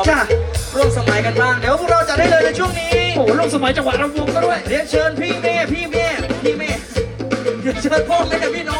อจ้ะ ร่วมสมัยกันบ้าง เดี๋ยวพวกเราจะได้เลยในช่วงนี้ โอ้โหวมสมัยจังหวะรำวงก็ด้วย เรียนเชิญพี่แม่พี่แม่พี่แม่เรียนเชิญพ่อแม่พี่น้อง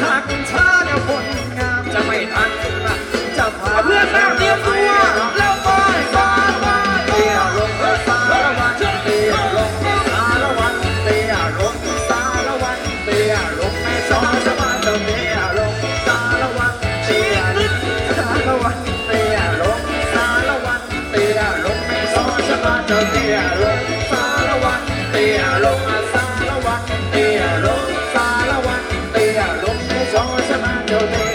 ชักช้าแดี๋วคนงามจะไม่ทันจะพาเพื่อนแม่เตรียมตัวแล้วไปไปไปเตี้ยลงสารวันเตี้ยลงสารวันเตี้ยลงสารวันเตี้ยลงแม่สอนสมานเตี้ยลงสารวันเตี้ยลงสารวันเตี้ยลงสารวันเตี้ยลงแม่สอนสานเตี้ยลง don't know.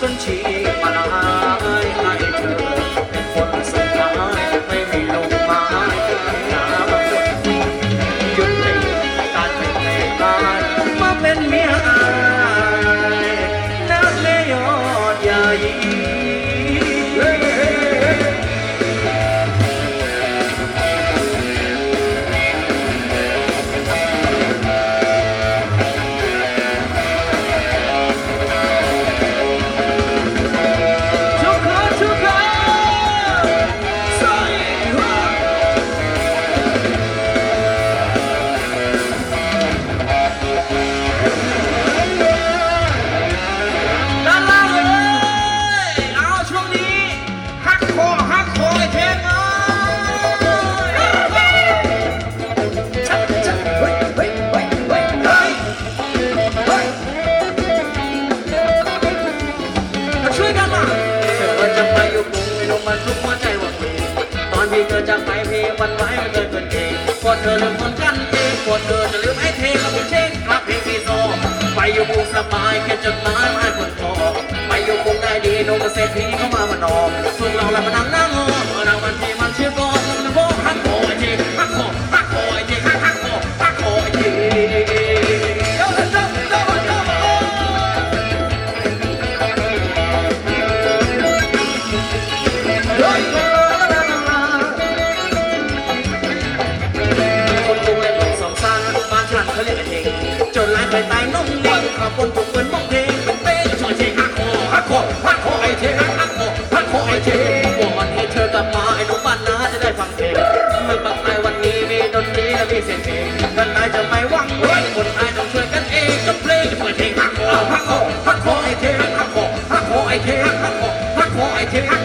tuân chỉ. จะไปเพวันไว้เธอเกินเองกดเธอลืมคนกันเองกดเธอจะลืมให้เทก็เป็นเทกลับเพพีโซไปอยู่กรุงสบายแค่จดหมายมาให้คนพอไปอยู่กรุงได้ดีนงเกษตรพีเข้ามามันนองส่วนเราละมันนั่งนั่งงอเรามันที่มันเชื่อก็ เช็วอนให้เธอกลับมาไอ้หนุ่มบ้านนาจะได้ฟังเพลงมันปังไอ้วันนี้มีดนตรีและมีเสียงเพลงกันนายจะไม่ว่างเว้ยคนไอ้ต้องช่วยกันเองกับเพลงเปิดเพลงฮักคอฮักคอฮักคอไอเทฮักคอฮักคอไอเทฮักคอฮักคอไอเทฮั